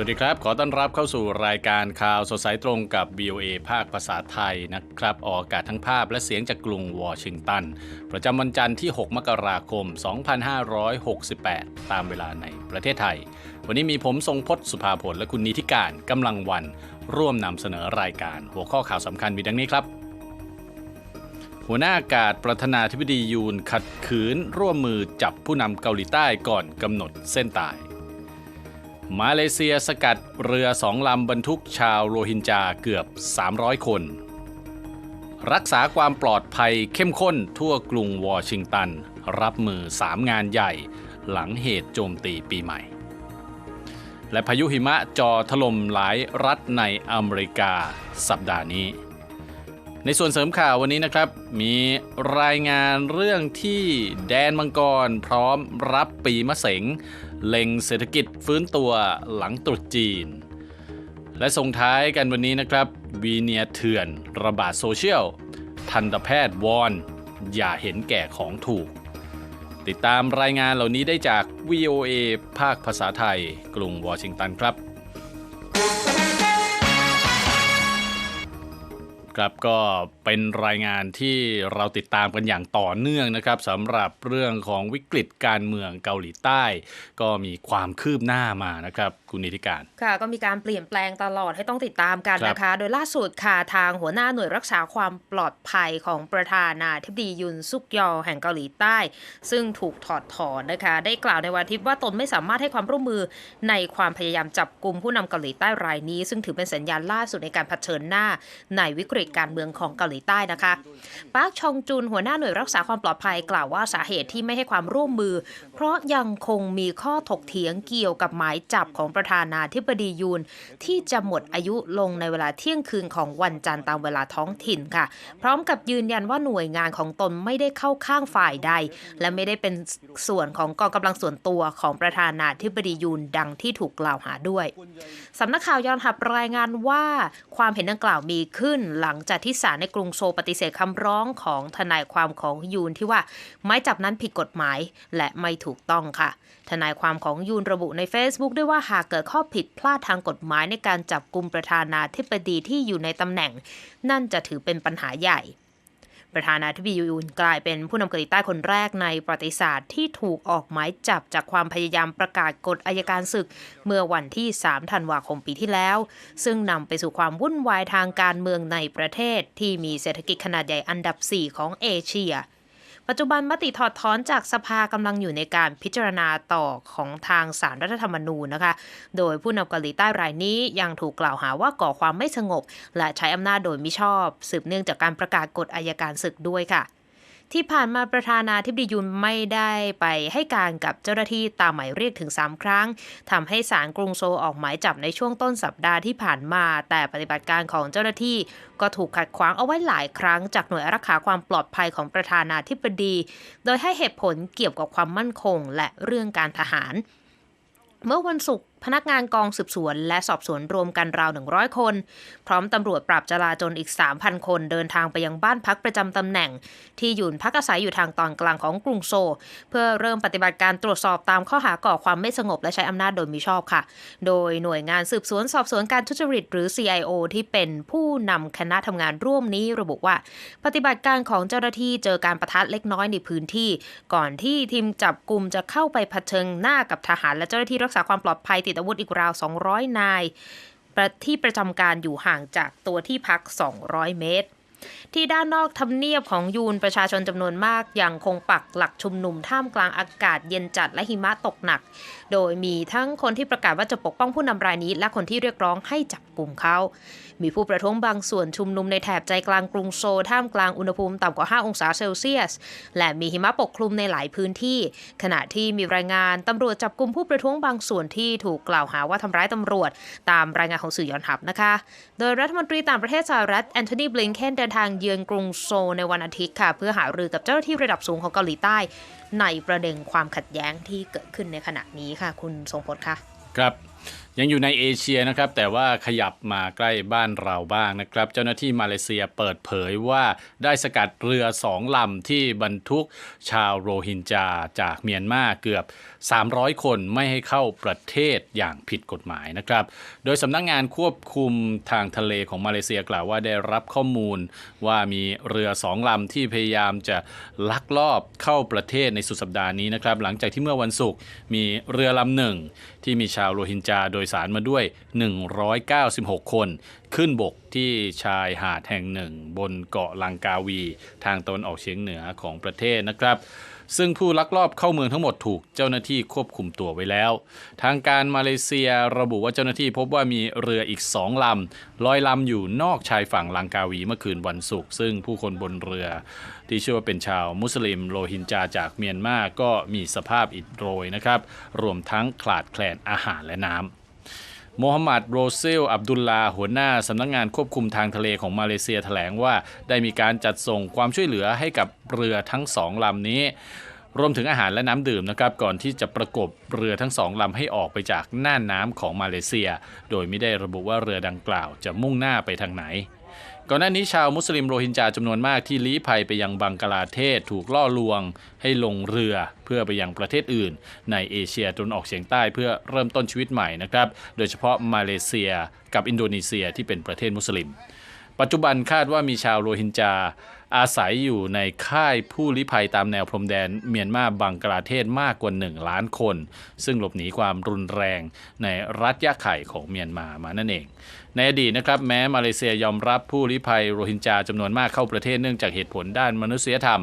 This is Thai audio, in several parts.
วัสดีครับ ขอต้อนรับเข้าสู่รายการข่าวสดสายตรงกับ VOA ภาคภาษาไทยนะครับ ออกอากาศทั้งภาพและเสียงจากกรุงวอชิงตัน ประจำวันจันทร์ที่ 6 มกราคม 2568 ตามเวลาในประเทศไทย วันนี้มีผมทรงพจน์สุภาผลและคุณนิติการกำลังวัน ร่วมนำเสนอรายการ หัวข้อข่าวสำคัญมีดังนี้ครับ หัวหน้าอากาศประธานาธิบดียูนขัดขืนร่วมมือจับผู้นำเกาหลีใต้ก่อนกำหนดเส้นตาย มาเลเซียสกัดเรือสองลำบรรทุกชาวโรฮินจาเกือบ 300 คน รักษาความปลอดภัยเข้มข้นทั่วกรุงวอชิงตัน รับมือ3งานใหญ่หลังเหตุโจมตีปีใหม่ และพายุหิมะจอถล่มหลายรัฐในอเมริกาสัปดาห์นี้ ในส่วนเสริมข่าววันนี้นะครับ มีรายงานเรื่องที่แดนมังกรพร้อมรับปีมะเสง เล็งเศรษฐกิจฟื้นตัวหลังตรุษจีน และส่งท้ายกันวันนี้นะครับ วีเนียเถื่อน ระบาดโซเชียล ทันตแพทย์วอน อย่าเห็นแก่ของถูก ติดตามรายงานเหล่านี้ได้จาก VOA ภาคภาษาไทย กรุงวอชิงตันครับ ครับก็เป็นรายงานที่เราติดตามกันอย่างต่อเนื่องนะครับสำหรับเรื่องของวิกฤตการเมืองเกาหลีใต้ ก็มีความคืบหน้ามานะครับคุณนิติการค่ะ ก็มีการเปลี่ยนแปลงตลอดให้ต้องติดตามกันครับนะคะ โดยล่าสุดค่ะทางหัวหน้าหน่วยรักษาความปลอดภัยของประธานาธิบดียุนซุกยอแห่งเกาหลีใต้ ซึ่งถูกถอดถอนนะคะ ได้กล่าวในวันอาทิตย์ว่าตนไม่สามารถให้ความร่วมมือในความพยายามจับกลุ่มผู้นำเกาหลีใต้รายนี้ ซึ่งถือเป็นสัญญาณล่าสุดในการเผชิญหน้าในวิกฤตการเมืองของเกาหลีใต้นะคะปาร์คชองจุนหัวหน้าหน่วยรักษาความปลอดภัยกล่าวว่าสาเหตุที่ไม่ให้ความร่วมมือ เพราะยังคงมีข้อถกเถียงเกี่ยวกับหมายจับของประธานาธิบดียูน ที่จะหมดอายุลงในเวลาเที่ยงคืนของวันจันทร์ตามเวลาท้องถิ่นค่ะ พร้อมกับยืนยันว่าหน่วยงานของตนไม่ได้เข้าข้างฝ่ายใด และไม่ได้เป็นส่วนของกองกำลังส่วนตัวของประธานาธิบดียูนดังที่ถูกกล่าวหาด้วยสำนักข่าวยอนหับรายงานว่าความเห็นดังกล่าวมีขึ้นหลังจากที่ศาลในกรุงโซลปฏิเสธคำร้องของทนายความของยูนที่ว่าไม้จับนั้นผิดกฎหมายและไม่ถูกต้องค่ะ ทนายความของยูนระบุใน Facebook ด้วยว่าหากเกิดข้อผิดพลาดทางกฎหมายในการจับกลุ่มประธานาธิบดีที่อยู่ในตำแหน่ง นั่นจะถือเป็นปัญหาใหญ่ ประธานาธิบดียูนกลายเป็นผู้นำเกาหลีใต้คนแรกในประวัติศาสตร์ที่ถูกออกหมายจับจากความพยายามประกาศกฎอายการศึก เมื่อวันที่ 3 ธันวาคมปีที่แล้ว ซึ่งนำไปสู่ความวุ่นวายทางการเมืองในประเทศที่มีเศรษฐกิจขนาดใหญ่อันดับ 4 ของเอเชีย ปัจจุบันมติถอดถอนจากสภากำลังอยู่ในการพิจารณาต่อของทางสารรัฐธรรมนูญนะคะ โดยผู้นำเกาหลีใต้รายนี้ยังถูกกล่าวหาว่าก่อความไม่สงบ และใช้อำนาจโดยมิชอบ สืบเนื่องจากการประกาศกฎอายการศึกด้วยค่ะ ที่ผ่านมาประธานาธิบดียุนไม่ได้ไปให้การกับเจ้าหน้าที่ตามหมายเรียกถึง 3 ครั้งทำให้ศาลกรุงโซลออกหมายจับในช่วงต้นสัปดาห์ที่ผ่านมา แต่ปฏิบัติการของเจ้าหน้าที่ก็ถูกขัดขวางเอาไว้หลายครั้ง จากหน่วยรักษาความปลอดภัยของประธานาธิบดี โดยให้เหตุผลเกี่ยวกับความมั่นคงและเรื่องการทหารเมื่อวันศุกร์ พนักงานกองสืบสวน และสอบสวนรวมกันราว 100 คน พร้อมตำรวจปราบจราจรอีก 3,000 คนเดินทางไปยังบ้านพักประจำตำแหน่ง ที่อยู่พักอาศัยอยู่ทางตอนกลางของกรุงโซลเพื่อเริ่มปฏิบัติการตรวจสอบตามข้อหาก่อความไม่สงบและใช้อำนาจโดยมิชอบค่ะ โดยหน่วยงานสืบสวนสอบสวนการทุจริตหรือ CIO ที่เป็นผู้นำคณะทำงานร่วมนี้ระบุว่า ปฏิบัติการของเจ้าหน้าที่เจอการประทะเล็กน้อยในพื้นที่ ก่อนที่ทีมจับกลุ่มจะเข้าไปเผชิญหน้ากับทหารและเจ้าหน้าที่รักษาความปลอดภัยติดอาวุธอีกราว 200 นายที่ประจำการอยู่ห่างจากตัวที่พัก 200 เมตร ที่ด้านนอกทำเนียบของยูนประชาชนจำนวนมากยังคงปักหลักชุมนุมท่ามกลางอากาศเย็นจัดและหิมะตกหนัก โดยมีทั้งคนที่ประกาศว่าจะปกป้องผู้นำรายนี้ และคนที่เรียกร้องให้จับกลุ่มเขา มีผู้ประท้วงบางส่วนชุมนุมในแถบใจกลางกรุงโซลท่ามกลางอุณหภูมิต่ำกว่า 5 องศาเซลเซียส และมีหิมะปกคลุมในหลายพื้นที่ ขณะที่มีรายงานตำรวจจับกลุ่มผู้ประท้วงบางส่วนที่ถูกกล่าวหาว่าทำร้ายตำรวจ ตามรายงานของสื่อยอนหับนะคะ โดยรัฐมนตรีต่างประเทศสหรัฐแอนโทนีบลิงเคนเดินทางเยือนกรุงโซลในวันอาทิตย์ค่ะเพื่อหารือกับเจ้าหน้าที่ระดับสูงของเกาหลีใต้ ในประเด็นความขัดแย้งที่เกิดขึ้นในขณะนี้ค่ะ คุณทรงพลค่ะ ครับ ยังอยู่ในเอเชียนะครับ แต่ว่าขยับมาใกล้บ้านเราบ้างนะครับ เจ้าหน้าที่มาเลเซียเปิดเผยว่าได้สกัดเรือสองลำที่บรรทุกชาวโรฮิงญาจากเมียนมาเกือบ 300 คนไม่ให้เข้าประเทศอย่างผิดกฎหมายนะครับ โดยสำนักงงานควบคุมทางทะเลของมาเลเซียกล่าวว่าได้รับข้อมูลว่ามีเรือสองลำที่พยายามจะลักลอบเข้าประเทศในสุดสัปดาห์นี้นะครับ หลังจากที่เมื่อวันศุกร์มีเรือลำหนึ่งที่มีชาวโรฮิงญาโดยสารมาด้วย 196 คน ขึ้นบกที่ชายหาดแห่งหนึ่ง บนเกาะลังกาวี ทางตะวันออกเฉียงเหนือของประเทศนะครับ ซึ่งผู้ลักลอบเข้าเมืองทั้งหมดถูกเจ้าหน้าที่ควบคุมตัวไว้แล้ว ทางการมาเลเซียระบุว่าเจ้าหน้าที่พบว่ามีเรืออีกสองลำลอยลำอยู่นอกชายฝั่งลังกาวีเมื่อคืนวันศุกร์ซึ่งผู้คนบนเรือ ที่เชื่อว่าเป็นชาวมุสลิมโรฮิงญาจากเมียนมาก็มีสภาพอิดโรยนะครับ รวมทั้งขาดแคลนอาหารและน้ำ โมฮัมหมัดโรเซล อับดุลลา หัวหน้าสำนักงงานควบคุมทางทะเลของมาเลเซียแถลงว่าได้มีการจัดส่งความช่วยเหลือให้กับเรือทั้งสองลำนี้ รวมถึงอาหารและน้ำดื่มนะครับ ก่อนที่จะประกบเรือทั้งสองลำให้ออกไปจากน่านน้ำของมาเลเซีย โดยไม่ได้ระบุว่าเรือดังกล่าวจะมุ่งหน้าไปทางไหน ก่อนหน้านี้ชาวมุสลิมโรฮิงญาจำนวนมากที่ลี้ภัยไปยังบังกลาเทศถูกล่อลวง ให้ลงเรือเพื่อไปยังประเทศอื่น ในเอเชียตะวันออกเฉียงใต้เพื่อเริ่มต้นชีวิตใหม่นะครับ โดยเฉพาะมาเลเซียกับอินโดนีเซียที่เป็นประเทศมุสลิม ปัจจุบันคาดว่ามีชาวโรฮิงญา อาศัยอยู่ในค่ายผู้ลี้ภัยตามแนวพรมแดนเมียนมาบังกลาเทศมากกว่า 1 ล้านคน ซึ่งหลบหนีความรุนแรงในรัฐยะไข่ของเมียนมามานั่นเอง ในอดีตนะครับแม้มาเลเซียยอมรับผู้ลี้ภัยโรฮิงญาจำนวนมากเข้าประเทศเนื่องจากเหตุผลด้านมนุษยธรรม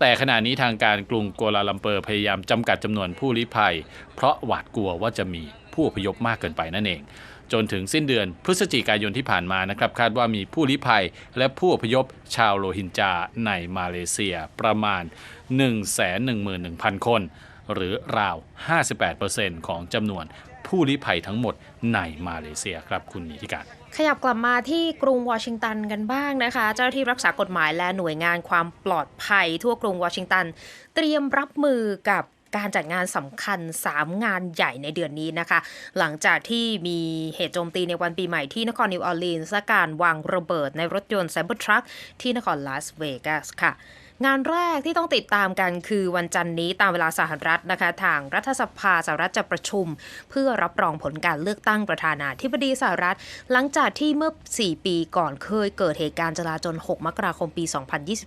แต่ขณะนี้ทางการกรุงกัวลาลัมเปอร์พยายามจำกัดจำนวนผู้ลี้ภัย เพราะหวาดกลัวว่าจะมีผู้อพยพมากเกินไปนั่นเอง จนถึงสิ้นเดือนพฤศจิกายนที่ผ่านมานะครับ คาดว่ามีผู้ลี้ภัยและผู้อพยพชาวโรฮิงญาในมาเลเซียประมาณ 111,000 คน หรือราว 58%ของจำนวนผู้ลี้ภัยทั้งหมดในมาเลเซียครับคุณนิติการขยับกลับมาที่กรุงวอชิงตันกันบ้างนะคะ เจ้าหน้าที่รักษากฎหมายและหน่วยงานความปลอดภัยทั่วกรุงวอชิงตัน เตรียมรับมือกับ การจัดงานสำคัญ 3 งานใหญ่ในเดือนนี้นะคะ หลังจากที่มีเหตุโจมตีในวันปีใหม่ที่นครนิวออร์ลีนส์และการวางระเบิดในรถยนต์ไซเบอร์ทรัคที่นครลาสเวกัสค่ะ งานแรกที่ต้องติดตามกันคือวันจันนี้ตามเวลาสหรัฐนะคะ ทางรัฐสภาสหรัฐจะประชุม เพื่อรับรองผลการเลือกตั้งประธานาธิบดีสหรัฐ หลังจากที่เมื่อ 4 ปีก่อนเคยเกิดเหตุการณ์จลาจล 6 มกราคมปี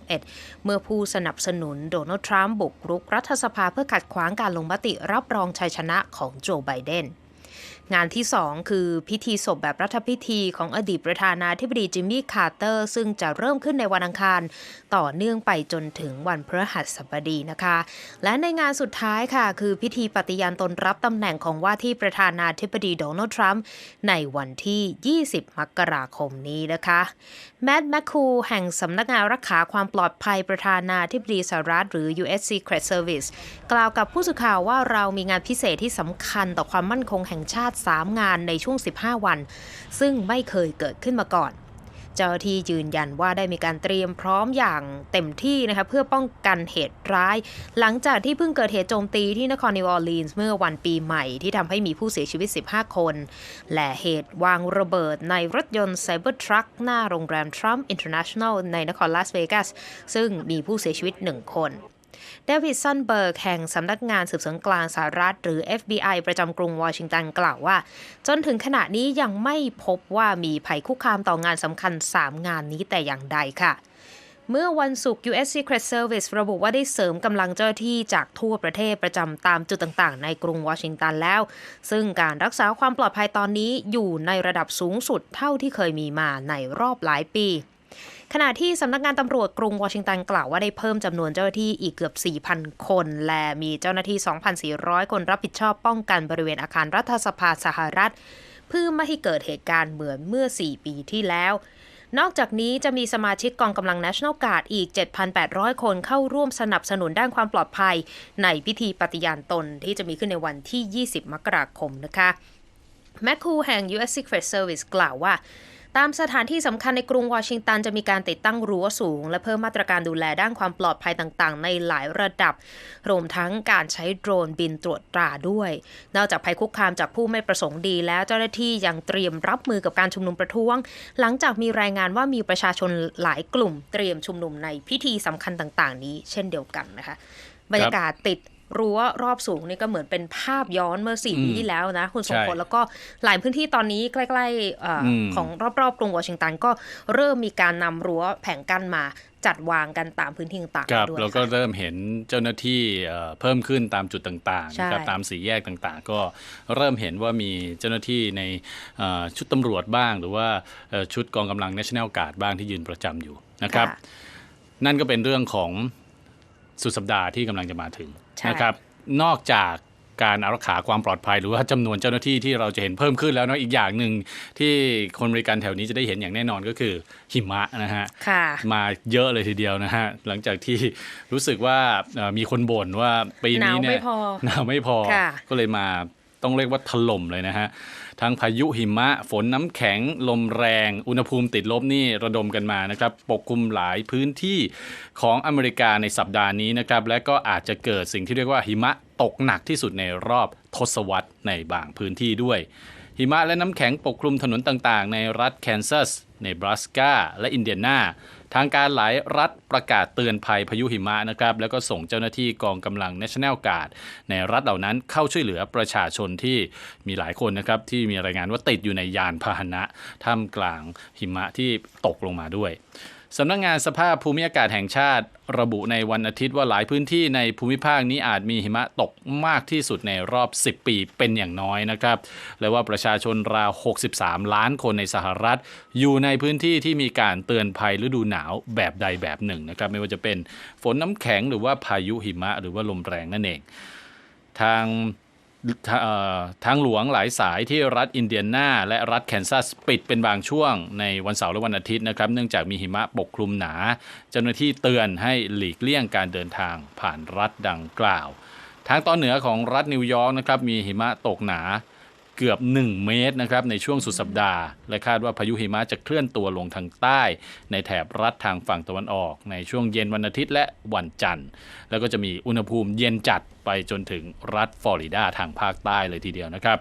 2021 เมื่อผู้สนับสนุนโดนัลด์ทรัมป์บุกรุกรัฐสภาเพื่อขัดขวางการลงมติรับรองชัยชนะของโจไบเดน งานที่ 2 คือพิธีศพแบบรัฐพิธีของอดีตประธานาธิบดีจิมมี่คาร์เตอร์ ซึ่งจะเริ่มขึ้นในวันอังคาร ต่อเนื่องไปจนถึงวันพฤหัสบดีนะคะ และในงานสุดท้ายค่ะ คือพิธีปฏิญาณตนรับตำแหน่งของว่าที่ประธานาธิบดีโดนัลด์ทรัมป์ในวันที่ 20 มกราคมนี้นะคะ แมดแมคคูแห่งสำนักงานรักษาความปลอดภัยประธานาธิบดีสหรัฐหรือ U.S. Secret Service กล่าวกับผู้สื่อข่าวว่าเรามีงานพิเศษที่สำคัญต่อความมั่นคงแห่งชาติ 3 งานในช่วง 15 วัน ซึ่งไม่เคยเกิดขึ้นมาก่อน เจ้าที่ยืนยันว่าได้มีการเตรียมพร้อมอย่างเต็มที่นะคะเพื่อป้องกันเหตุร้าย หลังจากที่เพิ่งเกิดเหตุโจมตีที่นครนิวออร์ลีนส์เมื่อวันปีใหม่ที่ทำให้มีผู้เสียชีวิต 15 คน และเหตุวางระเบิดในรถยนต์ไซเบอร์ทรัคหน้าโรงแรมทรัมป์อินเตอร์เนชั่นแนลในนครลาสเวกัสซึ่งมีผู้เสียชีวิต 1 คน เดวิดซันเบิร์กแห่งสำนักงานสืบสวนกลางสหรัฐหรือ FBI ประจำกรุงวอชิงตันกล่าวว่า จนถึงขณะนี้ยังไม่พบว่ามีภัยคุกคามต่องานสำคัญ 3 งานนี้แต่อย่างใดค่ะเมื่อวันศุกร์ U.S. Secret Service ระบุว่าได้เสริมกำลังเจ้าหน้าที่จากทั่วประเทศประจำตามจุดต่างๆ ในกรุงวอชิงตันแล้ว ซึ่งการรักษาความปลอดภัยตอนนี้อยู่ในระดับสูงสุดเท่าที่เคยมีมาในรอบหลายปี ขณะที่สำนักงานตำรวจกรุงวอชิงตันกล่าวว่าได้เพิ่มจำนวนเจ้าหน้าที่อีกเกือบ 4,000 คน และมีเจ้าหน้าที่ 2,400 คนรับผิดชอบป้องกันบริเวณอาคารรัฐสภาสหรัฐ เพื่อไม่ให้เกิดเหตุการณ์เหมือนเมื่อ 4 ปีที่แล้วนอกจากนี้จะมีสมาชิกกองกำลัง National Guard อีก 7,800 คนเข้าร่วมสนับสนุนด้านความปลอดภัย ในพิธีปฏิญาณตนที่จะมีขึ้นในวันที่ 20 มกราคมนะคะ แมคคูแห่ง U.S. Secret Service กล่าวว่า ตามสถานที่สำคัญในกรุงวอชิงตันจะมีการติดตั้งรั้วสูง และเพิ่มมาตรการดูแลด้านความปลอดภัยต่างๆ ในหลายระดับ รวมทั้งการใช้โดรนบินตรวจตราด้วย นอกจากภัยคุกคามจากผู้ไม่ประสงค์ดี แล้วเจ้าหน้าที่ยังเตรียมรับมือกับการชุมนุมประท้วง หลังจากมีรายงานว่ามีประชาชนหลายกลุ่ม เตรียมชุมนุมในพิธีสำคัญต่าง ๆ นี้ เช่นเดียวกันนะคะบรรยากาศติด รั้วรอบสูงนี่ก็เหมือนเป็นภาพย้อนเมื่อสี่อืมปีที่แล้วนะ คุณสมพลใช่แล้วก็หลายพื้นที่ตอนนี้ใกล้ๆเอ่ออมของรอบๆกรุงวอชิงตันก็เริ่มมีการนำรั้วแผงกั้นมาจัดวางกันตามพื้นที่ต่างครับๆด้วยแล้วก็ค่ะเริ่มเห็นเจ้าหน้าที่เอ่อเพิ่มขึ้นตามจุดต่างๆใช่นะครับตามสี่แยกต่างๆ ก็เริ่มเห็นว่ามีเจ้าหน้าที่ในเอ่อชุดตำรวจบ้าง หรือว่าเอ่อชุดกองกำลัง National Guard บ้างที่ยืนประจำอยู่นะครับค่ะนั่นก็เป็นเรื่องของสุดสัปดาห์ที่กำลังจะมาถึงใช่ นะครับนอกจากการอารักขาความปลอดภัย หรือว่าจำนวนเจ้าหน้าที่ที่เราจะเห็นเพิ่มขึ้นแล้วเนาะอีกอย่างหนึ่งที่คนบริการแถวนี้จะได้เห็นอย่างแน่นอนก็คือหิมะนะฮะค่ะมาเยอะเลยทีเดียวนะฮะหลังจากที่รู้สึกว่าเอ่อมีคนบ่นว่าปีนี้เนี่หนาวไม่ยพอหนาวไม่พอค่ะก็เลยมาต้องเรียกว่าถล่มเลยนะฮะ ทั้งพายุหิมะ ฝนน้ำแข็ง ลมแรง อุณหภูมิติดลบนี่ระดมกันมานะครับปกคลุมหลายพื้นที่ของอเมริกาในสัปดาห์นี้นะครับและก็อาจจะเกิดสิ่งที่เรียกว่าหิมะตกหนักที่สุดในรอบทศวรรษในบางพื้นที่ด้วย หิมะและน้ำแข็งปกคลุมถนนต่างๆ ในรัฐแคนซัสเนบราสกาและอินเดียนา ทางการหลายรัฐประกาศเตือนภัยพายุหิมะนะครับแล้วก็ส่งเจ้าหน้าที่กองกำลัง National Guard ในรัฐเหล่านั้นเข้าช่วยเหลือประชาชนที่มีหลายคนนะครับที่มีรายงานว่าติดอยู่ในยานพาหนะท่ามกลางหิมะที่ตกลงมาด้วย สำนักงานสภาพภูมิอากาศแห่งชาติ ระบุในวันอาทิตย์ว่าหลายพื้นที่ในภูมิภาคนี้อาจมีหิมะตกมากที่สุดในรอบ 10 ปีเป็นอย่างน้อยนะครับ และว่าประชาชนราว 63 ล้านคนในสหรัฐ อยู่ในพื้นที่ที่มีการเตือนภัยฤดูหนาวแบบใดแบบหนึ่งนะครับ ไม่ว่าจะเป็นฝนน้ำแข็งหรือว่าพายุหิมะหรือว่าลมแรงนั่นเอง ทาง ทางหลวงหลายสายที่รัฐอินเดียนา และรัฐแคนซัสปิดเป็นบางช่วงในวันเสาร์และวันอาทิตย์นะครับ เนื่องจากมีหิมะปกคลุมหนา เจ้าหน้าที่เตือนให้หลีกเลี่ยงการเดินทางผ่านรัฐดังกล่าว ทางตอนเหนือของรัฐนิวยอร์กนะครับมีหิมะตกหนา เกือบ 1 เมตรนะครับในช่วงสุดสัปดาห์ และคาดว่าพายุหิมะจะเคลื่อนตัวลงทางใต้ ในแถบรัฐทางฝั่งตะวันออก ในช่วงเย็นวันอาทิตย์และวันจันทร์ แล้วก็จะมีอุณหภูมิเย็นจัดไปจนถึงรัฐฟลอริดาทางภาคใต้เลยทีเดียวนะครับ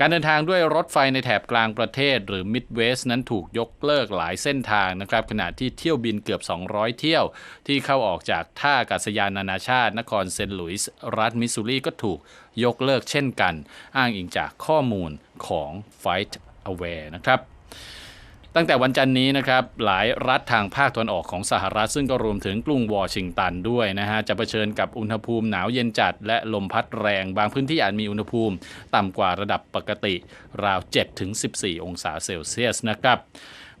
การเดินทางด้วยรถไฟในแถบกลางประเทศหรือ Midwest นั้นถูกยกเลิกหลายเส้นทางนะครับขณะที่เที่ยวบินเกือบ 200 เที่ยว ที่เข้าออกจากท่าอากาศยานนานาชาติ นครเซนต์หลุยส์รัฐมิสซูรีก็ถูกยกเลิกเช่นกัน อ้างอิงจากข้อมูลของ Flight Aware นะครับ ตั้งแต่วันจันนี้นะครับหลายรัฐทางภาคตะวันออกของสหรัฐ ซึ่งก็รวมถึงกรุงวอชิงตันด้วยนะฮะจะเผชิญกับอุณหภูมิหนาวเย็นจัด และลมพัดแรง บางพื้นที่อาจมีอุณหภูมิ ต่ำกว่าระดับปกติ ราว 7-14 องศาเซลเซียสนะครับ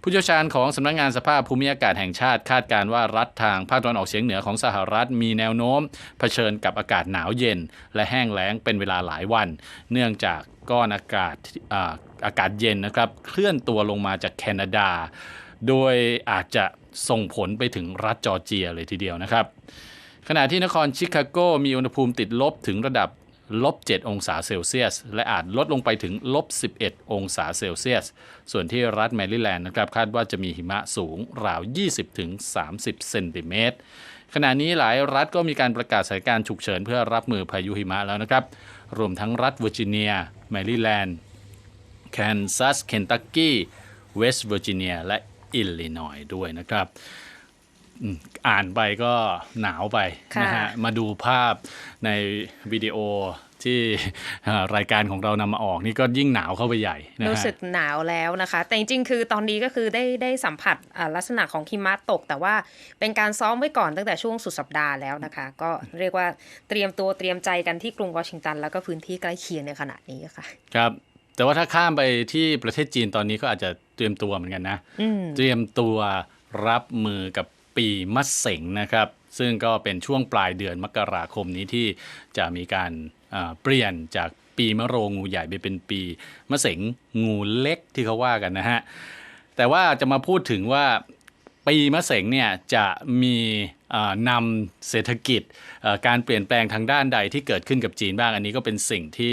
ผู้เชี่ยวชาญของสำนักงานสภาพภูมิอากาศแห่งชาติคาดการว่ารัฐทางภาคตะวันออกเฉียงเหนือของสหรัฐมีแนวโน้ม เผชิญกับอากาศหนาวเย็น และแห้งแล้งเป็นเวลาหลายวัน เนื่องจากก้อนอากาศออากาศเย็นนะครับ เคลื่อนตัวลงมาจากแคนาดา โดยอาจจะส่งผลไปถึงรัฐจอร์เจียเลยทีเดียวนะครับขณะที่นครชิคาโกมีอุณหภูมิติดลบถึงระดับ ลบ 7 องศาเซลเซียส และอาจลดลงไปถึงลบ 11 องศาเซลเซียส ส่วนที่รัฐแมริแลนด์นะครับคาดว่าจะมีหิมะสูงราว 20-30 เซนติเมตร ขณะนี้หลายรัฐก็มีการประกาศสถานการณ์ฉุกเฉินเพื่อรับมือพายุหิมะแล้วนะครับ รวมทั้งรัฐเวอร์จิเนีย แมริแลนด์ แคนซัส เคนตักกี้ เวสต์เวอร์จิเนีย และอิลลินอยส์ด้วยนะครับ อืมอ่านไปก็หนาวไปค่ะนะฮะมาดูภาพในวิดีโอที่เอ่อรายการของเรานำมาออกนี่ก็ยิ่งหนาวเข้าไปใหญ่นะฮะรู้สึกหนาวแล้วนะคะ แต่จริงๆ คือตอนนี้ก็คือได้ได้สัมผัสอ่าลักษณะของหิมะตก แต่ว่าเป็นการซ้อมไว้ก่อนตั้งแต่ช่วงสุดสัปดาห์แล้วนะคะ ก็เรียกว่าเตรียมตัวเตรียมใจกันที่กรุงวอชิงตัน แล้วก็พื้นที่ใกล้เคียงในขณะนี้ค่ะ ครับแต่ว่าถ้าข้ามไปที่ประเทศจีนตอนนี้ก็อาจจะเตรียมตัวเหมือนกันนะอืมเตรียมตัวรับมือกับ ปีมะเสงนะครับ ซึ่งก็เป็นช่วงปลายเดือนมกราคมนี้ที่จะมีการเปลี่ยนจากปีมะโรงงูใหญ่ไปเป็นปีมะเสงงูเล็กที่เขาว่ากันนะฮะ แต่ว่าจะมาพูดถึงว่าปีมะเสงเนี่ยจะมีนำเศรษฐกิจการเปลี่ยนแปลงทางด้านใดที่เกิดขึ้นกับจีนบ้างอันนี้ก็เป็นสิ่งที่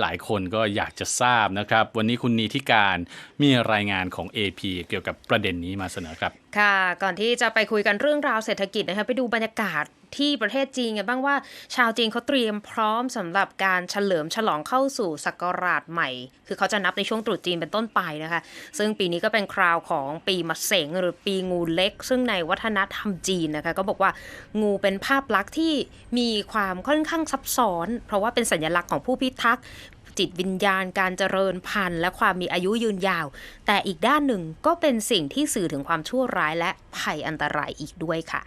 หลาย ๆ คนก็อยากจะทราบนะครับ วันนี้คุณนีทิการมีรายงานของ AP เกี่ยวกับประเด็นนี้มาเสนอครับ ค่ะ ก่อนที่จะไปคุยกันเรื่องราวเศรษฐกิจนะคะไปดูบรรยากาศที่ประเทศจีนกันบ้างว่า ชาวจีนเขาเตรียมพร้อมสำหรับการเฉลิมฉลองเข้าสู่ศักราชใหม่ คือเขาจะนับในช่วงตรุษจีนเป็นต้นไปนะคะ ซึ่งปีนี้ก็เป็นคราวของปีมะเสงหรือปีงูเล็ก ซึ่งในวัฒนธรรมจีนนะคะ ก็บอกว่างูเป็นภาพลักษณ์ทที่มีความค่อนข้างซับซ้อน เพราะว่าเป็นสัญลักษณ์ของผู้พิทักษ์ จิตวิญญาณการเจริญพันธุ์และความมีอายุยืนยาว แต่อีกด้านหนึ่งก็เป็นสิ่งที่สื่อถึงความชั่วร้ายและภัยอันตรายอีกด้วยค่ะ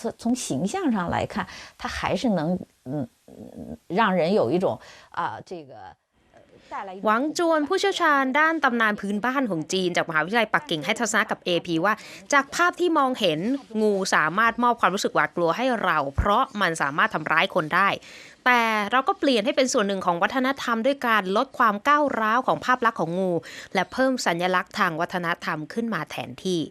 从从形象上来看，它还是能嗯嗯让人有一种啊这个呃带来一种 หวังจวนผู้เชี่ยวชาญด้านตำนานพื้นบ้านของจีน จากมหาวิทยาลัยปักกิ่งให้ทัศนะกับ AP ว่า จากภาพที่มองเห็นงูสามารถมอบความรู้สึกหวาดกลัวให้เรา เพราะมันสามารถทำร้ายคนได้ แต่เราก็เปลี่ยนให้เป็นส่วนหนึ่งของวัฒนธรรมด้วยการลดความก้าวร้าวของภาพลักษณ์ของงู และเพิ่มสัญลักษณ์ทางวัฒนธรรมขึ้นมาแทนที่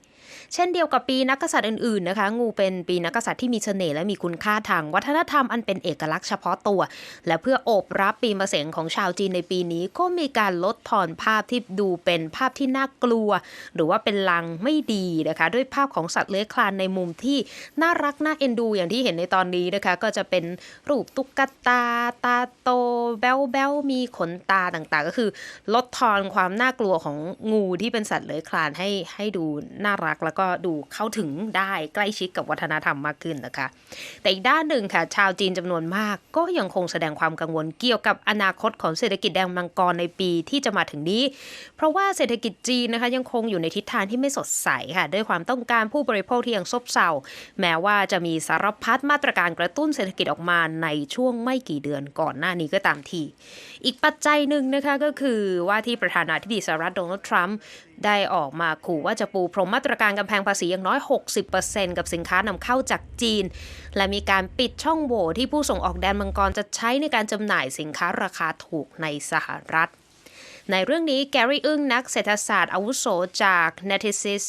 เช่นเดียวกับปีนักกษัตริย์อื่นๆนะคะ งูเป็นปีนักกษัตริย์ที่มีเสน่ห์และมีคุณค่าทางวัฒนธรรมอันเป็นเอกลักษณ์เฉพาะตัว และเพื่อโอบรับปีมะเสงของชาวจีนในปีนี้ก็มีการลดทอนภาพที่ดูเป็นภาพที่น่ากลัว หรือว่าเป็นลังไม่ดีนะคะ ด้วยภาพของสัตว์เลื้อยคลานในมุมที่น่ารักน่าเอ็นดูอย่างที่เห็นในตอนนี้นะคะ ก็จะเป็นรูปตุ๊กตาตาโตแบ้วแบ้วมีขนตาต่างๆ ก็คือ ลดทอนความน่ากลัวของงูที่เป็นสัตว์เลื้อยคลานให้ให้ดูน่ารักแล้วก็็ดูเข้าถึงได้ใกล้ชิดกับวัฒนธรรมมากขึ้นนะคะ แต่อีกด้านหนึ่งค่ะ ชาวจีนจำนวนมากก็ยังคงแสดงความกังวลเกี่ยวกับอนาคตของเศรษฐกิจแดงมังกรในปีที่จะมาถึงนี้ เพราะว่าเศรษฐกิจจีนนะคะยังคงอยู่ในทิศทางที่ไม่สดใสค่ะด้วยความต้องการผู้บริโภคที่ยังซบเซาแม้ว่าจะมีสารพัดมาตรการกระตุ้นเศรษฐกิจออกมาในช่วงไม่กี่เดือนก่อนหน้านี้ก็ตามทีอีกปัจจัยหนึ่งนะคะก็คือว่าที่ประธานาธิบดีสหรัฐโดนัลด์ทรัมป์ได้ออกมาขู่ว่าจะปูพรมมาตรการกำแพงภาษีอย่างน้อย 60%กับสินค้านำเข้าจากจีน และมีการปิดช่องโหว่ที่ผู้ส่งออกแดนมังกรจะใช้ในการจำหน่ายสินค้าราคาถูกในสหรัฐ ในเรื่องนี้แกรี่อึ้งนักเศรษฐศาสตร์อาวุโสจาก n e t i s i s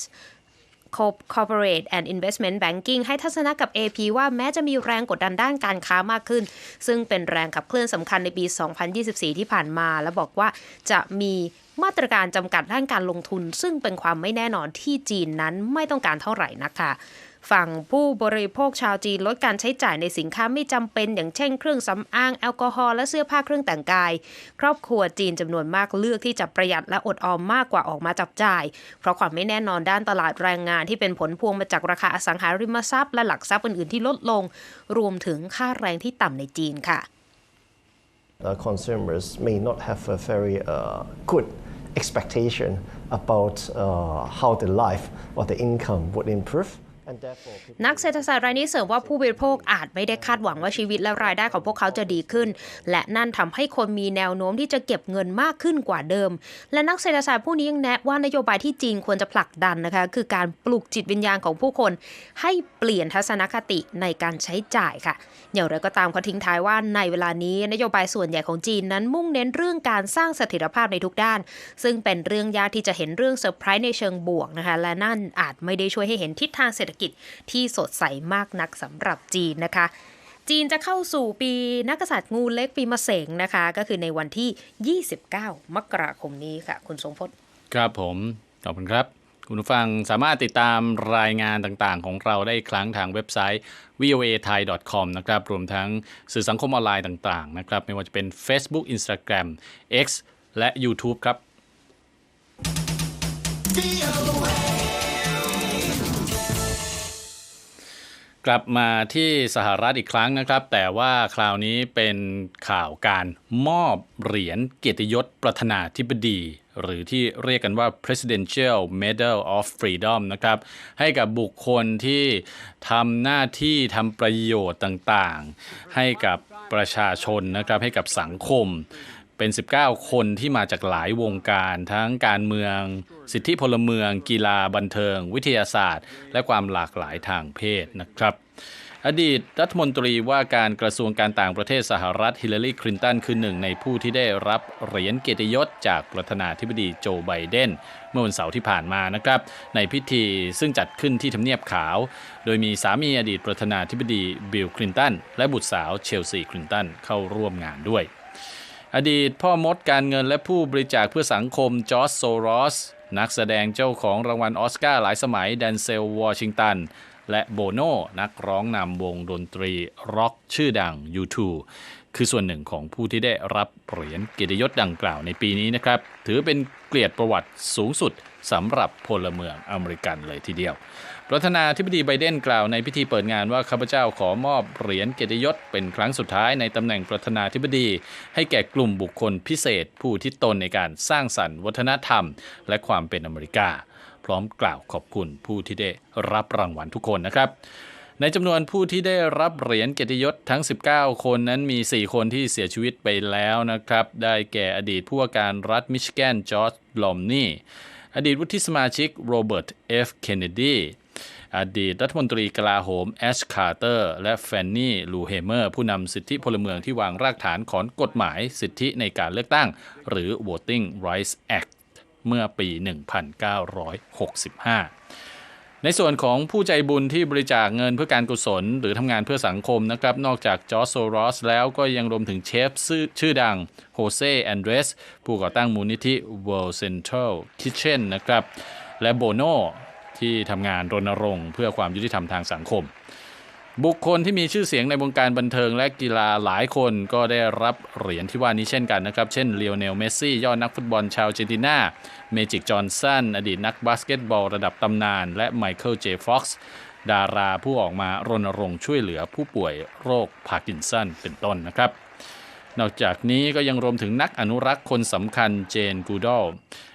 Corporate and Investment Banking ให้ทัศนะกับ AP ว่าแม้จะมีแรงกดดันด้านการค้ามากขึ้น ซึ่งเป็นแรงขับเคลื่อนสำคัญในปี 2024 ที่ผ่านมา และบอกว่าจะมีมาตรการจำกัดด้านการลงทุน ซึ่งเป็นความไม่แน่นอนที่จีนนั้นไม่ต้องการเท่าไหร่นะคะ ฝั่งผู้บริโภคชาวจีนลดการใช้จ่ายในสินค้าไม่จำเป็น อย่างเช่นเครื่องสำอางแอลกอฮอล์และเสื้อผ้าเครื่องแต่งกาย ครอบครัวจีนจำนวนมากเลือกที่จะประหยัดและอดออมมากกว่าออกมาจับจ่าย เพราะความไม่แน่นอนด้านตลาดแรงงานที่เป็นผลพวงมาจากราคาอสังหาริมทรัพย์และหลักทรัพย์อื่นๆที่ลดลง รวมถึงค่าแรงที่ต่ำในจีนค่ะ uh, consumers may not have a very uh, good expectation about uh, how the life or the income would improve. นักเศรษฐศาสตร์รายนี้เสริมว่าผู้บริโภคอาจไม่ได้คาดหวังว่าชีวิตและรายได้ของพวกเขาจะดีขึ้น และนั่นทำให้คนมีแนวโน้มที่จะเก็บเงินมากขึ้นกว่าเดิม และนักเศรษฐศาสตร์ผู้นี้ยังแนะว่านโยบายที่จีนควรจะผลักดันนะคะ คือการปลุกจิตวิญญาณของผู้คน ให้เปลี่ยนทัศนคติในการใช้จ่ายค่ะ อย่างไรก็ตามเขาทิ้งท้ายว่าในเวลานี้นโยบายส่วนใหญ่ของจีนนั้นมุ่งเน้นเรื่องการสร้างเสถียรภาพในทุกด้าน ซึ่งเป็นเรื่องยากที่จะเห็นเรื่องเซอร์ไพรส์ในเชิงบวกนะคะ และนั่นอาจไม่ได้ช่วยให้เห็นทิศทางเศรษฐกิจที่สดใสมากนักสำหรับจีนนะคะ จีนจะเข้าสู่ปีนักกษัตริย์งูเล็กปีมะเสงนะคะ ก็คือในวันที่ 29 มกราคมนี้ค่ะ คุณทรงพจน์ ครับผม ขอบคุณครับ คุณผู้ฟังสามารถติดตามรายงานต่างๆ ของเราได้อีกครั้งทางเว็บไซต์ voa thai com นะครับ รวมทั้งสื่อสังคมออนไลน์ต่างๆ นะครับ ไม่ว่าจะเป็น Facebook Instagram X และ YouTube ครับ กลับมาที่สหรัฐอีกครั้งนะครับ แต่ว่าคราวนี้เป็นข่าวการมอบเหรียญเกียรติยศประธานาธิบดี หรือที่เรียกกันว่า Presidential Medal of Freedom นะครับ ให้กับบุคคลที่ทำหน้าที่ทำประโยชน์ต่างๆ ให้กับประชาชนนะครับ ให้กับสังคม เป็น 19 คนที่มาจากหลายวงการทั้งการเมือง สิทธิพลเมือง กีฬาบันเทิง วิทยาศาสตร์ และความหลากหลายทางเพศนะครับ อดีตรัฐมนตรีว่าการกระทรวงการต่างประเทศสหรัฐฮิลลารีคลินตันคือหนึ่งในผู้ที่ได้รับเหรียญเกียรติยศจากประธานาธิบดีโจไบเดนเมื่อวันเสาร์ที่ผ่านมานะครับ ในพิธีซึ่งจัดขึ้นที่ทำเนียบขาว โดยมีสามีอดีตประธานาธิบดีบิลคลินตันและบุตรสาวเชลซีคลินตันเข้าร่วมงานด้วย อดีตพ่อมดการเงินและผู้บริจาคเพื่อสังคมจอร์จโซรอส นักแสดงเจ้าของรางวัลออสการ์หลายสมัยแดนเซลวอชิงตัน และโบโนนักร้องนำวงดนตรีร็อกชื่อดัง U2 คือส่วนหนึ่งของผู้ที่ได้รับเหรียญเกียรติยศดังกล่าวในปีนี้นะครับ ถือเป็นเกียรติประวัติสูงสุดสำหรับพลเมืองอเมริกันเลยทีเดียว ประธานาธิบดีไบเดนกล่าวในพิธีเปิดงานว่าข้าพเจ้าขอมอบเหรียญเกียรติยศเป็นครั้งสุดท้ายในตำแหน่งประธานาธิบดี ให้แก่กลุ่มบุคคลพิเศษ ผู้ที่ตนในการสร้างสรรค์วัฒนธรรม และความเป็นอเมริกา พร้อมกล่าวขอบคุณผู้ที่ได้รับรางวัลทุกคนนะครับในจำนวนผู้ที่ได้รับเหรียญเกียรติยศทั้ง 19 คนนั้นมี 4 คนที่เสียชีวิตไปแล้วนะครับ ได้แก่อดีตผู้ว่าการรัฐมิชิแกนจอร์จลอมนี่ อดีตวุฒิสมาชิกโรเบิร์ตเอฟเคนเนดี อดีตรัฐมนตรีกลาโหมแอชคาร์เตอร์ และแฟนนี่ลูเฮเมอร์ ผู้นำสิทธิพลเมืองที่วางรากฐานของกฎหมายสิทธิในการเลือกตั้ง หรือ Voting Rights Act เมื่อปี 1965ในส่วนของผู้ใจบุญที่บริจาคเงินเพื่อการกุศล หรือทำงานเพื่อสังคมนะครับ นอกจากจอร์จโซรอสแล้วก็ยังรวมถึงเชฟชื่อดังโฮเซแอนเดรสผู้ก่อตั้งมูลนิธิ World Central Kitchen นะครับ และโบโน ที่ทำงานรณรงค์เพื่อความยุติธรรมทางสังคม บุคคลที่มีชื่อเสียงในวงการบันเทิงและกีฬาหลายคนก็ได้รับเหรียญที่ว่านี้เช่นกันนะครับ เช่นเล o อเนล เมสซี่ ยอดนักฟุตบอลชาวเจนตินาเมจิก จอห์นสัน อดีตนักบาสเกตบอลระดับตำนาน และไมเคิล เจ ฟ็อกซ์ ดาราผู้ออกมารณรงค์ช่วยเหลือผู้ป่วยโรคพาร์กินสัน เป็นต้นนะครับ นอกจากนี้ก็ยังรวมถึงนักอนุรักษ์คนสำคัญเจนกูดอล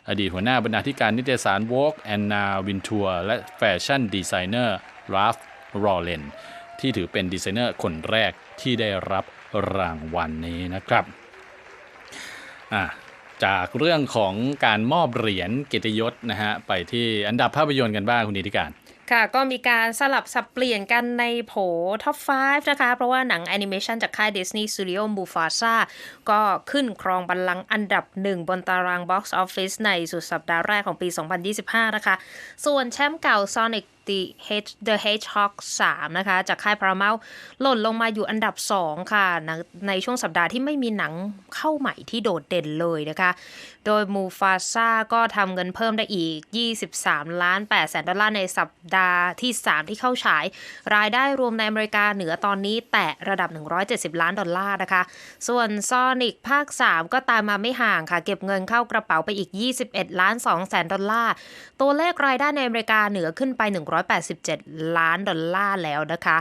อดีตหัวหน้าบรรณาธิการนิตยสาร Vogue แอนนาวินทัวและแฟชั่นดีไซเนอร์ราฟรอเลนที่ถือเป็นดีไซเนอร์คนแรกที่ได้รับรางวัลนนี้นะครับจากเรื่องของการมอบเหรียญเกียรติยศนะฮะไปที่อันดับภาพยนตร์กันบ้างคุณนิติการ ค่ะก็มีการสลับสับเปลี่ยนกันในโผท็อป 5 นะคะ เพราะว่าหนังแอนิเมชันจากค่าย Disney Studio Mufasa ก็ขึ้นครองบัลลังก์อันดับหนึ่งบนตารางบ็อกซ์ออฟฟิศในสุดสัปดาห์แรกของปี 2025 นะคะ ส่วนแชมป์เก่า Sonic The Hedge The Hedgehog 3 นะคะ จากค่าย Paramount หล่นลงมาอยู่อันดับ 2 ค่ะ ในช่วงสัปดาห์ที่ไม่มีหนังเข้าใหม่ที่โดดเด่นเลยนะคะ โดยมูฟาซาก็ทำเงินเพิ่มได้อีก 23 ล้าน8แสนดอลลาร์ในสัปดาห์ที่ 3 ที่เข้าฉาย รายได้รวมในอเมริกาเหนือตอนนี้แตะระดับ 170 ล้านดอลลาร์นะคะ ส่วนซอนิกภาค 3 ก็ตามมาไม่ห่างค่ะ เก็บเงินเข้ากระเป๋าไปอีก 21 ล้าน2แสนดอลลาร์ ตัวเลขรายได้ในอเมริกาเหนือขึ้นไป187 ล้านดอลลาร์แล้วนะคะ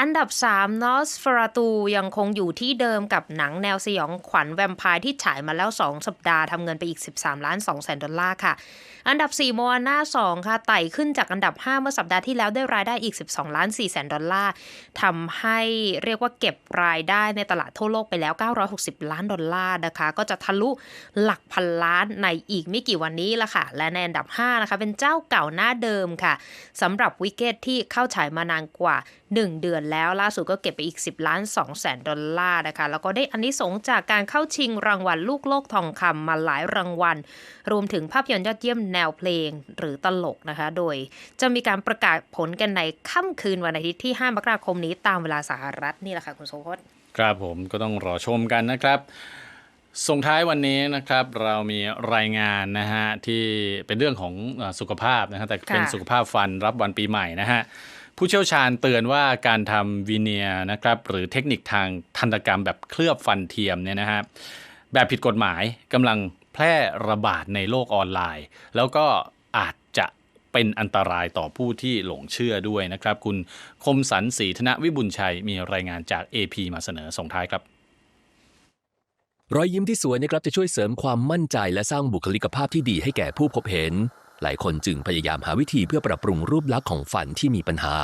อันดับ 3 นอสฟราตูยังคงอยู่ที่เดิมกับหนังแนวสยองขวัญแวมไพร์ที่ฉายมาแล้ว 2 สัปดาห์ทำเงินไปอีก 13 ล้าน2แสนดอลลาร์ค่ะ อันดับ 4 โมอาน่า 2 ค่ะ ไต่ขึ้นจากอันดับ 5 เมื่อสัปดาห์ที่แล้วได้รายได้อีก 12 ล้าน4แสนดอลลาร์ทำให้เรียกว่าเก็บรายได้ในตลาดทั่วโลกไปแล้ว 960 ล้านดอลลาร์นะคะ ก็จะทะลุหลักพันล้านในอีกไม่กี่วันนี้ละค่ะ และในอันดับ 5 นะคะ เป็นเจ้าเก่าหน้าเดิมค่ะสำำหรับวิกเก็ตที่เข้าฉายมานานกว่า 1 เดือนแล้วล่าสุดก็เก็บไปอีก 10 ล้าน2แสนดอลลาร์นะคะ แล้วก็ได้อันนี้สงจากการเข้าชิงรางวัลลูกโลกทองคำมาหลายรางวัล รวมถึงภาพยนตร์ยอดเยี่ยมแนวเพลงหรือตลกนะคะ โดยจะมีการประกาศผลกันในค่ำคืนวันอาทิตย์ที่ 5 มกราคมนี้ตามเวลาสหรัฐนี่แหละค่ะคุณโสพจน์ครับผมก็ต้องรอชมกันนะครับ ส่งท้ายวันนี้นะครับเรามีรายงานนะฮะที่เป็นเรื่องของเออสุขภาพนะฮะแต่เป็นค่ะสุขภาพฟันรับวันปีใหม่นะฮะผู้เชี่ยวชาญเตือนว่าการทำวีเนียร์นะครับหรือเทคนิคทางทันตกรรมแบบเคลือบฟันเทียมเนี่ยนะฮะแบบผิดกฎหมายกำลังแพร่ระบาดในโลกออนไลน์ แล้วก็อาจจะเป็นอันตรายต่อผู้ที่หลงเชื่อด้วยนะครับ คุณคมสันศรีธนวิบุญชัยมีรายงานจาก AP มาเสนอส่งท้ายครับ รอยยิ้มที่สวยนะครับจะช่วยเสริมความมั่นใจและสร้างบุคลิกภาพที่ดีให้แก่ผู้พบเห็น หลายคนจึงพยายามหาวิธีเพื่อปรับปรุงรูปลักษณ์ของฟันที่มีปัญหา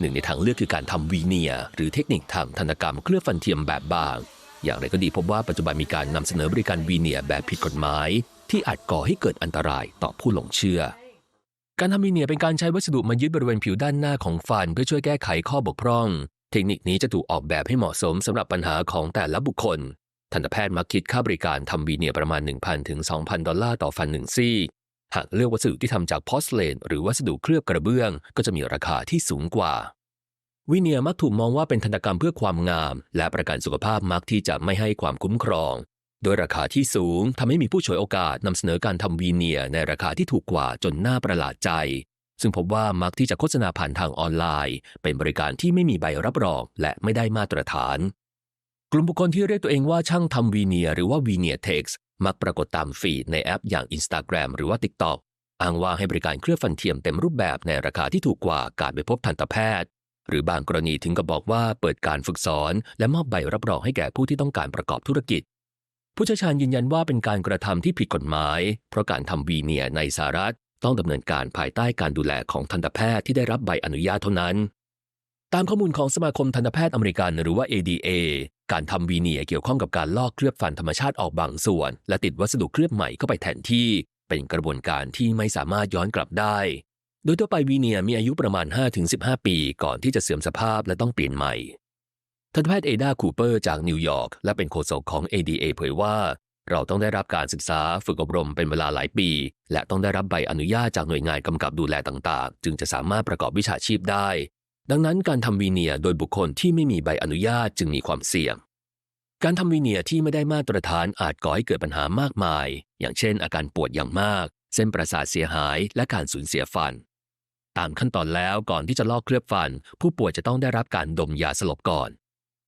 หนึ่งในทางเลือกคือการทำวีเนียร์หรือเทคนิคทางทันกรรมเคลือบฟันเทียมแบบบาง อย่างไรก็ดีพบว่าปัจจุบันมีการนำเสนอบริการวีเนียร์แบบผิดกฎหมาย ที่อาจก่อให้เกิดอันตรายต่อผู้หลงเชื่อการทำวีเนียร์เป็นการใช้วัสดุมายึดบริเวณผิวด้านหน้าของฟัน เพื่อช่วยแก้ไขข้อบกพร่อง เทคนิคนี้จะถูกออกแบบให้เหมาะสมสำหรับปัญหาของแต่ละบุคคล ทันตแพทย์มักคิดค่าบริการทำวีเนียประมาณ 1,000 ถึง 2,000 ดอลลาร์ต่อฟันหนึ่งซี่ หากเลือกวัสดุที่ทำจากพอสเลนหรือวัสดุเคลือบกระเบื้อง ก็จะมีราคาที่สูงกว่าวีเนียมักถูกมองว่าเป็นทันตกรรมเพื่อความงาม และประกันสุขภาพมักที่จะไม่ให้ความคุ้มครอง โดยราคาที่สูงทำให้มีผู้ฉวยโอกาสนำเสนอการทำวีเนียในราคาที่ถูกกว่าจนน่าประหลาดใจ ซึ่งพบว่ามักที่จะโฆษณาผ่านทางออนไลน์ เป็นบริการที่ไม่มีใบรับรองและไม่ได้มาตรฐาน กลุ่มบุคคลที่เรียกตัวเองว่าช่างทำวีเนียหรือว่าวีเนียเท็กซ์มักปรากฏตามฟีดในแอปอย่าง Instagram หรือว่า TikTok อ้างว่าให้บริการเคลือบฟันเทียมเต็มรูปแบบในราคาที่ถูกกว่าการไปพบทันตแพทย์ หรือบางกรณีถึงกับบอกว่าเปิดการฝึกสอน และมอบใบรับรองให้แก่ผู้ที่ต้องการประกอบธุรกิจ ผู้เชี่ยวชาญยืนยันว่าเป็นการกระทำที่ผิดกฎหมาย เพราะการทำวีเนียในสหรัฐต้องดำเนินการภายใต้การดูแลของทันตแพทย์ที่ได้รับใบอนุญาตเท่านั้น ตามข้อมูลของสมาคมทันตแพทย์อเมริกันหรือว่า ADA การทำวีเนียร์เกี่ยวข้องกับการลอกเคลือบฟันธรรมชาติออกบางส่วน และติดวัสดุเคลือบใหม่เข้าไปแทนที่ เป็นกระบวนการที่ไม่สามารถย้อนกลับได้ โดยทั่วไปวีเนียร์มีอายุประมาณ 5-15 ปีก่อนที่จะเสื่อมสภาพและต้องเปลี่ยนใหม่ ทันตแพทย์เอดาคูเปอร์จากนิวยอร์กและเป็นโฆษกของ ADA เผยว่า เราต้องได้รับการศึกษาฝึกอบรมเป็นเวลาหลายปี และต้องได้รับใบอนุญาตจากหน่วยงานกำกับดูแลต่าง ๆ จึงจะสามารถประกอบวิชาชีพได้ ดังนั้นการทำวีเนียร์โดยบุคคลที่ไม่มีใบอนุญาตจึงมีความเสี่ยง การทำวีเนียร์ที่ไม่ได้มาตรฐานอาจก่อให้เกิดปัญหามากมาย อย่างเช่น อาการปวดอย่างมาก เส้นประสาทเสียหาย และการสูญเสียฟัน ตามขั้นตอนแล้วก่อนที่จะลอกเคลือบฟัน ผู้ป่วยจะต้องได้รับการดมยาสลบก่อน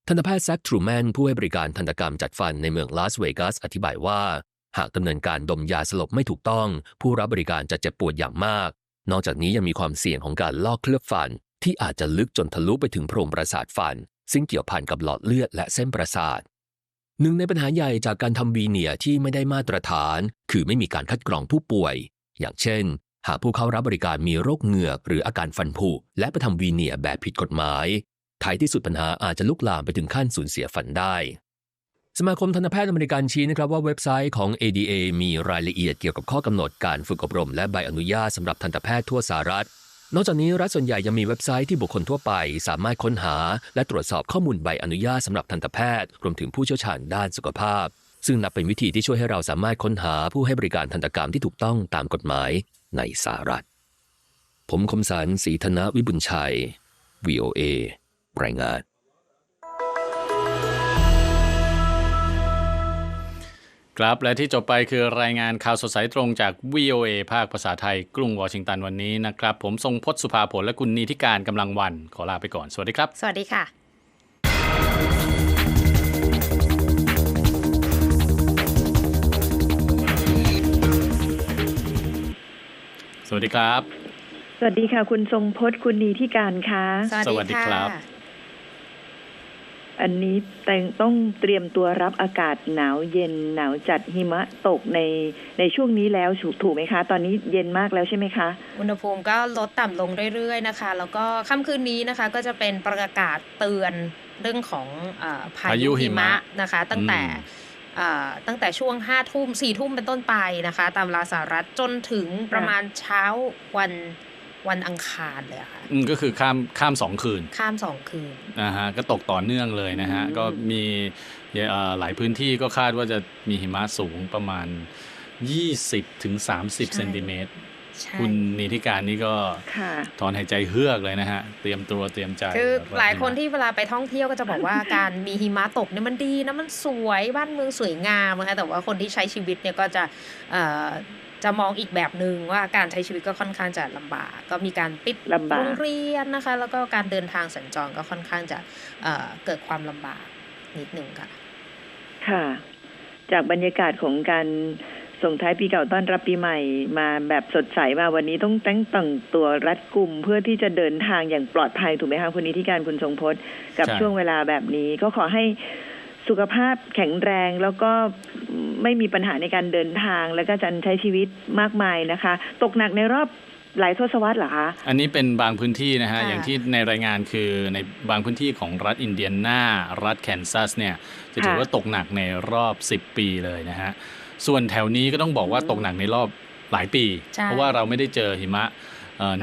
ทันตแพทย์แซคทรูแมนผู้ให้บริการทันตกรรมจัดฟันในเมืองลาสเวกัสอธิบายว่า หากดำเนินการดมยาสลบไม่ถูกต้อง ผู้รับบริการจะเจ็บปวดอย่างมาก นอกจากนี้ยังมีความเสี่ยงของการลอกเคลือบฟัน ที่อาจจะลึกจนทะลุไปถึงโพรงประสาทฟัน ซึ่งเกี่ยวพันกับหลอดเลือดและเส้นประสาทหนึ่งในปัญหาใหญ่จากการทำวีเนียที่ไม่ได้มาตรฐาน คือไม่มีการคัดกรองผู้ป่วย อย่างเช่น หากผู้เข้ารับบริการมีโรคเหงือกหรืออาการฟันผุและไปทำวีเนียแบบผิดกฎหมายท้ายที่สุดปัญหาอาจจะลุกลามไปถึงขั้นสูญเสียฟันได้ สมาคมทันตแพทย์อเมริกันชี้นะครับว่าเว็บไซต์ของ ADA มีรายละเอียดเกี่ยวกับข้อกำหนดการฝึกอบรมและใบอนุญาตสำหรับทันตแพทย์ทั่วสหรัฐ นอกจากนี้รัฐส่วนใหญ่ยังมีเว็บไซต์ที่บุคคลทั่วไป สามารถค้นหา และตรวจสอบข้อมูลใบอนุญาตสำหรับทันตแพทย์ รวมถึงผู้เชี่ยวชาญด้านสุขภาพ ซึ่งนับเป็นวิธีที่ช่วยให้เราสามารถค้นหาผู้ให้บริการทันตกรรมที่ถูกต้องตามกฎหมายในสหรัฐ ผมคมสันศรีธนวิบุญชัย VOA รายงาน ครับ และที่จบไปคือรายงานข่าวสดสายตรงจาก VOA ภาคภาษาไทย กรุงวอชิงตันวันนี้นะครับ ผมทรงพจน์สุภาผลและคุณนีทิการกำลังวัน ขอลาไปก่อน สวัสดีครับ สวัสดีค่ะสวัสดีครับ สวัสดีค่ะ คุณทรงพจน์คุณนีที่การคะสวัสดีครับ อันนี้แต่งต้องเตรียมตัวรับอากาศหนาวเย็นหนาวจัดหิมะตกในในช่วงนี้แล้วถูกถูกไหมคะ ตอนนี้เย็นมากแล้วใช่ไหมคะ อุณหภูมิก็ลดต่ำลงเรื่อยๆนะคะ แล้วก็ค่ำคืนนี้นะคะ ก็จะเป็นประกาศเตือนเรื่องของเออพาพายุยุหิหิมะมะนะคะ ตั้งแต่อืมเอ่อตั้งแต่ช่วงห้าทุ่มสี่ทุ่มเป็นต้นไปนะคะ ตามเวลาสหรัฐจนถึงประมาณเช้าวัน วันอังคารเลยอะค่ะอืมก็คือข้ามข้ามสองคืน ข้ามสองคืนนะฮะก็ตกต่อเนื่องเลยนะฮะอืมก็มีเอ่อหลายพื้นที่ก็คาดว่าจะมีหิมะสูงประมาณ 20ถึง30เซนติเมตรใช่คุณนิติการนี่ก็ค่ะถอนหายใจเฮือกเลยนะฮะ เตรียมตัวเตรียมใจ คือหลายคนรับที่เวลาไปท่องเที่ยวก็จะบอกว่าการมีหิมะตกเนี่ยมันดีนะมันสวยบ้านเมืองสวยงามนะคะแต่ว่าคนที่ใช้ชีวิตเนี่ยก็จะเอ่อ จะมองอีกแบบหนึ่งว่าการใช้ชีวิตก็ค่อนข้างจะลำบาก ก็มีการปิดลำบากโรงเรียนนะคะ แล้วก็การเดินทางสัญจรก็ค่อนข้างจะเอ่อเกิดความลำบากนิดหนึ่งค่ะ ค่ะ จากบรรยากาศของการส่งท้ายปีเก่าต้อนรับปีใหม่มาแบบสดใสมาวันนี้ต้องแต่งตั้งตัวรัดกุมเพื่อที่จะเดินทางอย่างปลอดภัยถูกไหมคะคุณนิติการคุณทรงพจน์กับใช่ช่วงเวลาแบบนี้ก็ขอให้ สุขภาพแข็งแรงแล้วก็ไม่มีปัญหาในการเดินทางแล้วก็การใช้ชีวิตมากมายนะคะ ตกหนักในรอบหลายทศวรรษเหรอคะ อันนี้เป็นบางพื้นที่นะฮะค่ะอย่างที่ในรายงานคือในบางพื้นที่ของรัฐอินเดียนารัฐแคนซัสเนี่ย จะถือค่ะว่าตกหนักในรอบ 10 ปีเลยนะฮะ ส่วนแถวนี้ก็ต้องบอกว่าตกหนักในรอบหลายปีใช่เพราะว่าเราไม่ได้เจอหิมะเอ่อ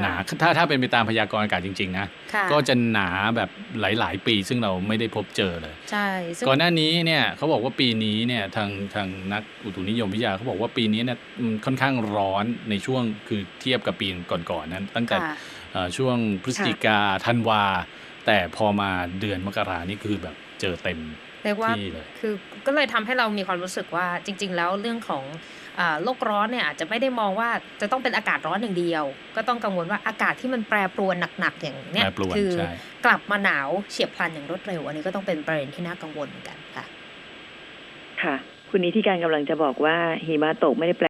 หนาถ้าถ้าเป็นไปตามพยากรณ์อากาศจริงๆนะค่ะก็จะหนาแบบหลาย ๆ ปีซึ่งเราไม่ได้พบเจอเลยใช่ซึ่งก่อนหน้านี้เนี่ยเขาบอกว่าปีนี้เนี่ยทางทางนักอุตุนิยมวิทยาเขาบอกว่าปีนี้เนี่ยอืมค่อนข้างร้อนในช่วงคือเทียบกับปีก่อนๆนั้น ตั้งแต่ค่ะเอ่อช่วงพฤศจิกาธันวา แต่พอมาเดือนมกรานี่คือแบบเจอเต็มเรียกว่าที่เลยคือก็เลยทำให้เรามีความรู้สึกว่าจริง ๆ แล้วเรื่องของอ่า โลกร้อนเนี่ยอาจจะไม่ได้มองว่าจะต้องเป็นอากาศร้อนอย่างเดียว ก็ต้องกังวลว่าอากาศที่มันแปรปรวนหนักๆอย่างเนี้ยแปรปรวนคืใช่กลับมาหนาวเฉียบพลันอย่างรวดเร็ว อันนี้ก็ต้องเป็นประเด็นที่น่ากังวลเหมือนกันค่ะ ค่ะ คุณนิติการกำลังจะบอกว่าหิมะตกไม่ได้แปล